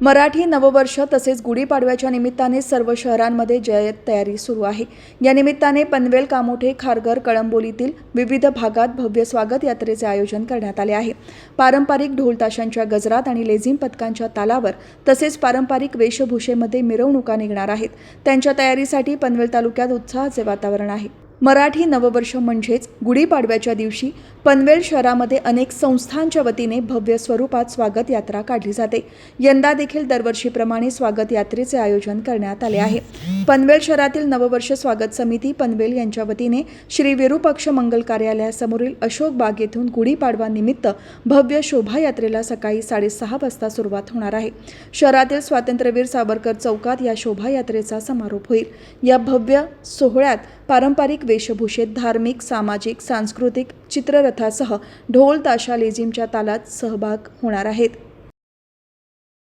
मराठी नववर्ष तसेच गुढीपाडव्याच्या निमित्ताने सर्व शहरांमध्ये जयत तयारी सुरू आहे. या निमित्ताने पनवेल कामोठे खारघर कळंबोलीतील विविध भागात भव्य स्वागत यात्रेचे आयोजन करण्यात आले आहे. पारंपरिक ढोलताशांच्या गजरात आणि लेझिम पथकांच्या तालावर तसेच पारंपरिक वेशभूषेमध्ये मिरवणुका निघणार आहेत. त्यांच्या तयारीसाठी पनवेल तालुक्यात उत्साहाचे वातावरण आहे. मराठी नववर्ष म्हणजेच गुढीपाडव्याच्या दिवशी पनवेल शहरामध्ये अनेक संस्थांच्या वतीने भव्य स्वरूपात स्वागत यात्रा काढली जाते. यंदा देखील दरवर्षीप्रमाणे स्वागत यात्रेचे आयोजन करण्यात आले आहे. पनवेल शहरातील नववर्ष स्वागत समिती पनवेल यांच्या वतीने श्री विरूपक्ष मंगल कार्यालयासमोरील अशोक बाग येथून गुढीपाडवा निमित्त भव्य शोभायात्रेला सकाळी साडेसहा वाजता सुरुवात होणार आहे. शहरातील स्वातंत्र्यवीर सावरकर चौकात या शोभायात्रेचा समारोप होईल. या भव्य सोहळ्यात पारंपरिक वेशभूषेत धार्मिक सामाजिक सांस्कृतिक चित्ररथासह ढोल ताशा लेझिमच्या तालात सहभाग होणार आहेत.